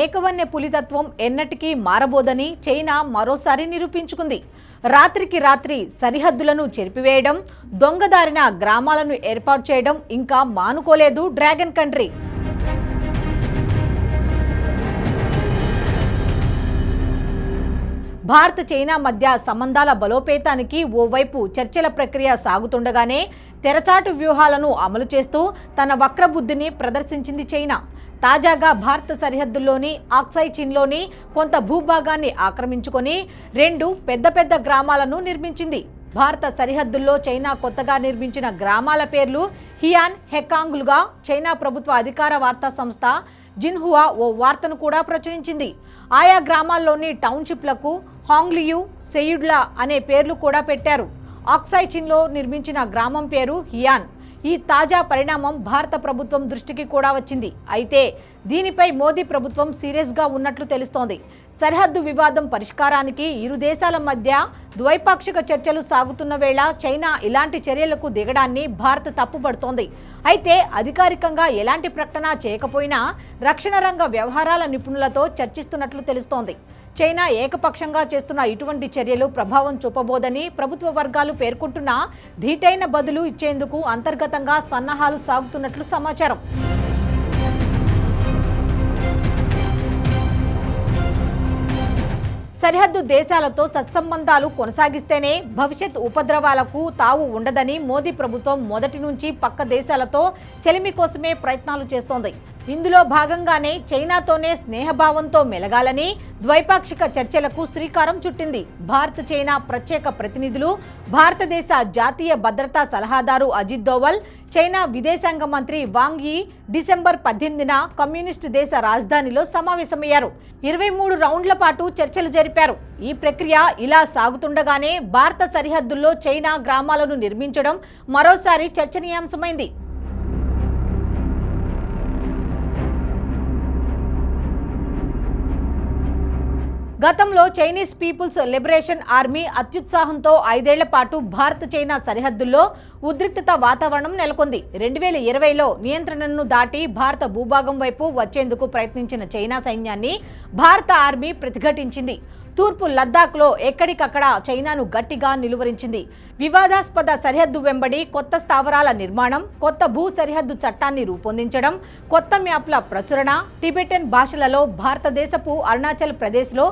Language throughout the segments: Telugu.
మేకవన్నె పులితత్వం ఎన్నటికీ మారబోదని చైనా మరోసారి నిరూపించుకుంది. రాత్రికి రాత్రి సరిహద్దులను చెరిపివేయడం దొంగదారిన గ్రామాలను ఏర్పాటు చేయడం ఇంకా మానుకోలేదు డ్రాగన్ కంట్రీ. భారత్ చైనా మధ్య సంబంధాల బలోపేతానికి ఓవైపు చర్చల ప్రక్రియ సాగుతుండగానే తెరచాటు వ్యూహాలను అమలు చేస్తూ తన వక్రబుద్ధిని ప్రదర్శించింది చైనా. తాజాగా భారత సరిహద్దుల్లోని ఆక్సై చిన్లోని కొంత భూభాగాన్ని ఆక్రమించుకొని రెండు పెద్ద పెద్ద గ్రామాలను నిర్మించింది. భారత సరిహద్దుల్లో చైనా కొత్తగా నిర్మించిన గ్రామాల పేర్లు హియాన్ హెకాంగ్లుగా చైనా ప్రభుత్వ అధికార వార్తా సంస్థ జిన్హువా ఓ వార్తను కూడా ప్రచురించింది. ఆయా గ్రామాల్లోని టౌన్షిప్లకు హాంగ్లియు సెయుడ్లా అనే పేర్లు కూడా పెట్టారు. ఆక్సైచిన్లో నిర్మించిన గ్రామం పేరు హియాన్. ఈ తాజా పరిణామం భారత ప్రభుత్వం దృష్టికి కూడా వచ్చింది. అయితే దీనిపై మోదీ ప్రభుత్వం సీరియస్గా ఉన్నట్లు తెలుస్తోంది. సరిహద్దు వివాదం పరిష్కారానికి ఇరు దేశాల మధ్య ద్వైపాక్షిక చర్చలు సాగుతున్న వేళ చైనా ఇలాంటి చర్యలకు దిగడాన్ని భారత్ తప్పుపడుతోంది. అయితే అధికారికంగా ఎలాంటి ప్రకటన చేయకపోయినా రక్షణ రంగ వ్యవహారాల నిపుణులతో చర్చిస్తున్నట్లు తెలుస్తోంది. చైనా ఏకపక్షంగా చేస్తున్న ఇటువంటి చర్యలు ప్రభావం చూపబోదని ప్రభుత్వ వర్గాలు పేర్కొంటున్న ధీటైన బదులు ఇచ్చేందుకు అంతర్గతంగా సన్నాహాలు సాగుతున్నట్లు సమాచారం. సరిహద్దు దేశాలతో సత్సంబంధాలు కొనసాగిస్తేనే భవిష్యత్ ఉపద్రవాలకు తావు ఉండదని మోదీ ప్రభుత్వం మొదటి నుంచి పక్క దేశాలతో చెలిమి కోసమే ప్రయత్నాలు చేస్తోంది. ఇందులో భాగంగానే చైనాతోనే స్నేహభావంతో మెలగాలని ద్వైపాక్షిక చర్చలకు శ్రీకారం చుట్టింది. భారత్ చైనా ప్రత్యేక ప్రతినిధులు భారతదేశ జాతీయ భద్రతా సలహాదారు అజిత్ దోవల్ చైనా విదేశాంగ మంత్రి వాంగ్ యీ డిసెంబర్ పద్దెనిమిదిన కమ్యూనిస్టు దేశ రాజధానిలో సమావేశమయ్యారు. ఇరవై మూడు రౌండ్ల పాటు చర్చలు జరిపారు. ఈ ప్రక్రియ ఇలా సాగుతుండగానే భారత సరిహద్దుల్లో చైనా గ్రామాలను నిర్మించడం మరోసారి చర్చనీయాంశమైంది. గతంలో చైనీస్ పీపుల్స్ లిబరేషన్ ఆర్మీ అత్యుత్సాహంతో ఐదేళ్ళ పాటు భారత్ చైనా సరిహద్దుల్లో ఉద్రిక్తత వాతావరణం నెలకొంది. రెండు వేల ఇరవైలో నియంత్రణను దాటి భారత భూభాగం వైపు వచ్చేందుకు ప్రయత్నించిన చైనా సైన్యాన్ని భారత ఆర్మీ ప్రతిఘటించింది. తూర్పు లద్దాఖ్లో ఎక్కడికక్కడ చైనాను గట్టిగా నిలువరించింది. వివాదాస్పద సరిహద్దు వెంబడి కొత్త స్థావరాల నిర్మాణం కొత్త భూ సరిహద్దు చట్టాన్ని రూపొందించడం కొత్త మ్యాప్ల ప్రచురణ టిబెటన్ భాషలలో భారతదేశపు అరుణాచల్ ప్రదేశ్లో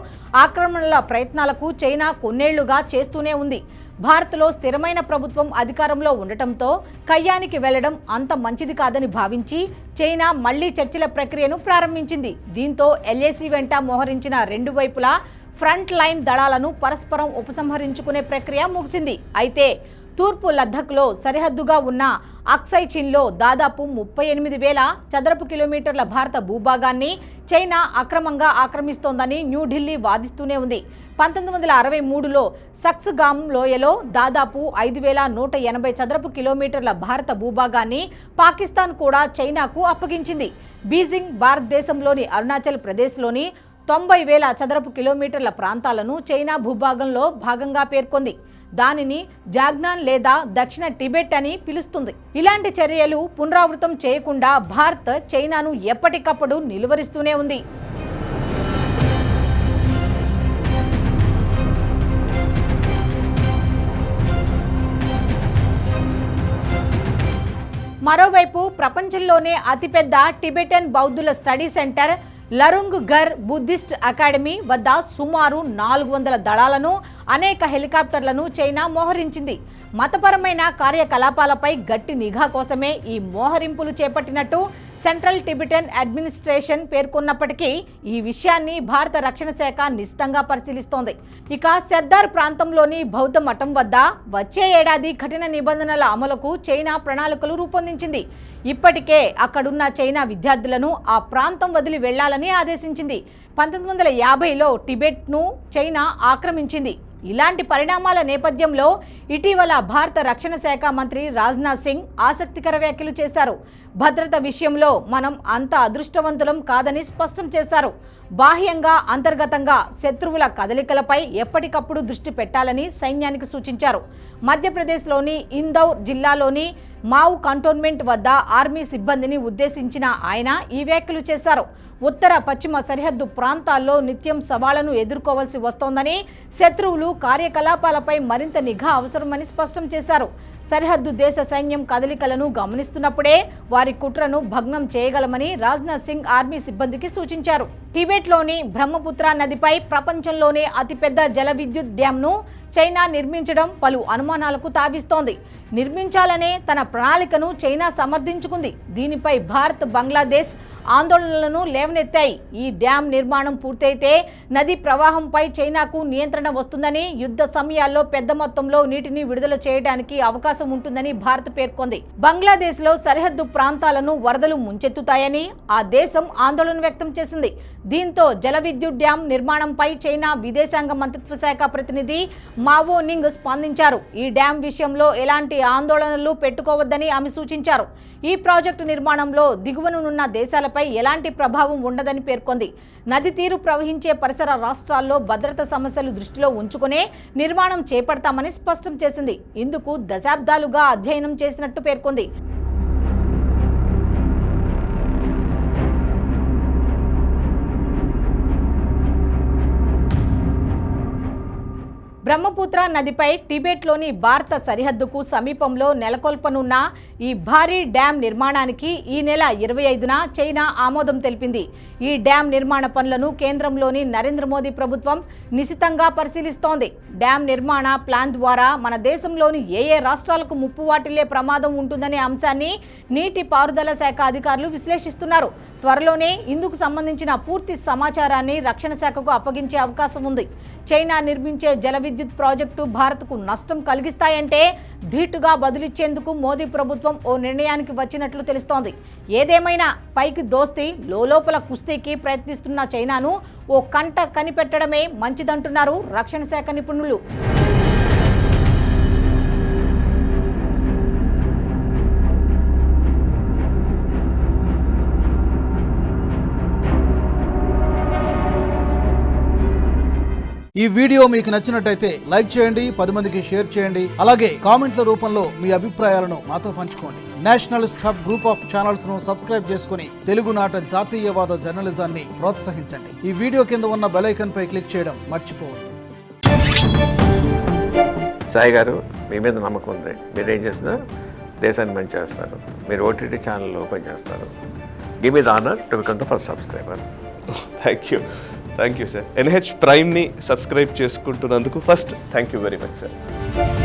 ఆక్రమణల ప్రయత్నాలకు చైనా కొన్నేళ్ళుగా చేస్తూనే ఉంది. భారత్లో స్థిరమైన ప్రభుత్వం అధికారంలో ఉండటంతో కయ్యానికి వెళ్ళడం అంత మంచిది కాదని భావించి చైనా మళ్ళీ చర్చల ప్రక్రియను ప్రారంభించింది. దీంతో ఎల్ఏసీ వెంట మోహరించిన రెండు వైపులా ఫ్రంట్ లైన్ దళాలను పరస్పరం ఉపసంహరించుకునే ప్రక్రియ ముగిసింది. అయితే తూర్పు లద్దఖ్లో సరిహద్దుగా ఉన్న అక్సై చిన్లో దాదాపు ముప్పై ఎనిమిది వేల చదరపు కిలోమీటర్ల భారత భూభాగాన్ని చైనా అక్రమంగా ఆక్రమిస్తోందని న్యూఢిల్లీ వాదిస్తూనే ఉంది. పంతొమ్మిది వందల అరవై మూడులో సక్స్గామ్ లోయలో దాదాపు ఐదు వేల నూట ఎనభై చదరపు కిలోమీటర్ల భారత భూభాగాన్ని పాకిస్తాన్ కూడా చైనాకు అప్పగించింది. బీజింగ్ భారతదేశంలోని అరుణాచల్ ప్రదేశ్లోని తొంభై వేల చదరపు కిలోమీటర్ల ప్రాంతాలను చైనా భూభాగంలో భాగంగా పేర్కొంది. దానిని జాగ్నాన్ లేదా దక్షిణ టిబెట్ అని పిలుస్తుంది. ఇలాంటి చర్యలు పునరావృతం చేయకుండా భారత్ చైనాను ఎప్పటికప్పుడు నిలువరిస్తూనే ఉంది. మరోవైపు ప్రపంచంలోనే అతిపెద్ద Tibetan బౌద్ధుల study centre Larung Gar Buddhist Academy వద్ద సుమారు నాలుగు వందల దళాలను అనేక హెలికాప్టర్లను చైనా మోహరించింది. మతపరమైన కార్యకలాపాలపై గట్టి నిఘా కోసమే ఈ మోహరింపులు చేపట్టినట్టు సెంట్రల్ టిబెటన్ అడ్మినిస్ట్రేషన్ పేర్కొన్నప్పటికీ ఈ విషయాన్ని భారత రక్షణ శాఖ నిశితంగా పరిశీలిస్తోంది. ఇక సర్దార్ ప్రాంతంలోని బౌద్ధ మఠం వద్ద వచ్చే ఏడాది కఠిన నిబంధనల అమలుకు చైనా ప్రణాళికలు రూపొందించింది. ఇప్పటికే అక్కడున్న చైనా విద్యార్థులను ఆ ప్రాంతం వదిలి వెళ్ళాలని ఆదేశించింది. పంతొమ్మిది వందల యాభైలో టిబెట్ను చైనా ఆక్రమించింది. ఇలాంటి పరిణామాల నేపథ్యంలో ఇటీవల భారత రక్షణ శాఖ మంత్రి రాజ్నాథ్ సింగ్ ఆసక్తికర వ్యాఖ్యలు చేశారు. భద్రత విషయంలో మనం అంత అదృష్టవంతులం కాదని స్పష్టం చేశారు. బాహ్యంగా అంతర్గతంగా శత్రువుల కదలికలపై ఎప్పటికప్పుడు దృష్టి పెట్టాలని సైన్యానికి సూచించారు. మధ్యప్రదేశ్లోని ఇందౌర్ జిల్లాలోని మావ్ కంటోన్మెంట్ వద్ద ఆర్మీ సిబ్బందిని ఉద్దేశించిన ఆయన ఈ వ్యాఖ్యలు చేశారు. ఉత్తర పశ్చిమ సరిహద్దు ప్రాంతాల్లో నిత్యం సవాళ్ళను ఎదుర్కోవాల్సి వస్తోందని శత్రువులు కార్యకలాపాలపై మరింత నిఘా అవసరమని స్పష్టం చేశారు. సరిహద్దు దేశ సైన్యం కదలికలను గమనిస్తున్నప్పుడే వారి కుట్రను భగ్నం చేయగలమని రాజ్నాథ్ సింగ్ ఆర్మీ సిబ్బందికి సూచించారు. టిబెట్లోని బ్రహ్మపుత్ర నదిపై ప్రపంచంలోనే అతిపెద్ద జల విద్యుత్ డ్యాంను చైనా నిర్మించడం పలు అనుమానాలకు తావిస్తోంది. నిర్మించాలనే తన ప్రణాళికను చైనా సమర్థించుకుంది. దీనిపై భారత్ బంగ్లాదేశ్ ఆందోళనలను లేవనెత్తాయి. ఈ డ్యాం నిర్మాణం పూర్తయితే నది ప్రవాహంపై చైనాకు నియంత్రణ వస్తుందని యుద్ధ సమయాల్లో పెద్ద మొత్తంలో నీటిని విడుదల చేయడానికి అవకాశం ఉంటుందని భారత్ పేర్కొంది. బంగ్లాదేశ్లో సరిహద్దు ప్రాంతాలను వరదలు ముంచెత్తుతాయని ఆ దేశం ఆందోళన వ్యక్తం చేసింది. దీంతో జల విద్యుత్ డ్యాం నిర్మాణంపై చైనా విదేశాంగ మంత్రిత్వ శాఖ ప్రతినిధి మావో నింగ్ స్పందించారు. ఈ డ్యాం విషయంలో ఎలాంటి ఆందోళనలు పెట్టుకోవద్దని ఆమె సూచించారు. ఈ ప్రాజెక్టు నిర్మాణంలో దిగువనున్న దేశాలపై ఎలాంటి ప్రభావం ఉండదని పేర్కొంది. నది తీరు ప్రవహించే పరిసర రాష్ట్రాల్లో భద్రత సమస్యలు దృష్టిలో ఉంచుకునే నిర్మాణం చేపడతామని స్పష్టం చేసింది. ఇందుకు దశాబ్దాలుగా అధ్యయనం చేసినట్టు పేర్కొంది. బ్రహ్మపుత్ర నదిపై టిబెట్లోని భారత సరిహద్దుకు సమీపంలో నెలకొల్పనున్న ఈ భారీ డ్యాం నిర్మాణానికి ఈ నెల ఇరవై ఐదున చైనా ఆమోదం తెలిపింది. ఈ డ్యాం నిర్మాణ పనులను కేంద్రంలోని నరేంద్ర మోదీ ప్రభుత్వం నిశితంగా పరిశీలిస్తోంది. డ్యాం నిర్మాణ ప్లాన్ ద్వారా మన దేశంలోని ఏ ఏ రాష్ట్రాలకు ముప్పు వాటిల్లే ప్రమాదం ఉంటుందనే అంశాన్ని నీటి పారుదల శాఖ అధికారులు విశ్లేషిస్తున్నారు. త్వరలోనే ఇందుకు సంబంధించిన పూర్తి సమాచారాన్ని రక్షణ శాఖకు అప్పగించే అవకాశం ఉంది. చైనా నిర్మించే జల విద్యుత్ ప్రాజెక్టు భారత్కు నష్టం కలిగిస్తాయంటే ధీటుగా బదులిచ్చేందుకు మోదీ ప్రభుత్వం ఓ నిర్ణయానికి వచ్చినట్లు తెలుస్తోంది. ఏదేమైనా పైకి దోస్తి లోపల కుస్తీకి ప్రయత్నిస్తున్న చైనాను ఓ కంట కనిపెట్టడమే మంచిదంటున్నారు రక్షణ శాఖ నిపుణులు. ఈ వీడియో మీకు నచ్చినట్టయితే లైక్ చేయండి పది మందికి షేర్ చేయండి. అలాగే కామెంట్ల రూపంలో మీ అభిప్రాయాలను మాతో పంచుకోండి. నేషనలిస్ట్ హబ్ గ్రూప్ ఆఫ్ ఛానల్స్ను సబ్స్క్రైబ్ చేసుకుని తెలుగునాట జాతీయవాద జర్నలిజాన్ని ప్రోత్సహించండి. ఈ వీడియో కింద ఉన్న బెల్ ఐకాన్ పై క్లిక్ చేయడం మర్చిపోవద్దు. సాయి గారు మీ మీద నమ్మకం ఉంది. మీరు ఏం చేస్తున్నారు దేశాన్ని మంచి చేస్తారు. మీరు ఓటీటీ ఛానల్ ఓపెన్ చేస్తారు give me the honour to become the first subscriber thank you thank you sir NH ప్రైమ్ని subscribe చేసుకుంటున్నందుకు first thank you very much sir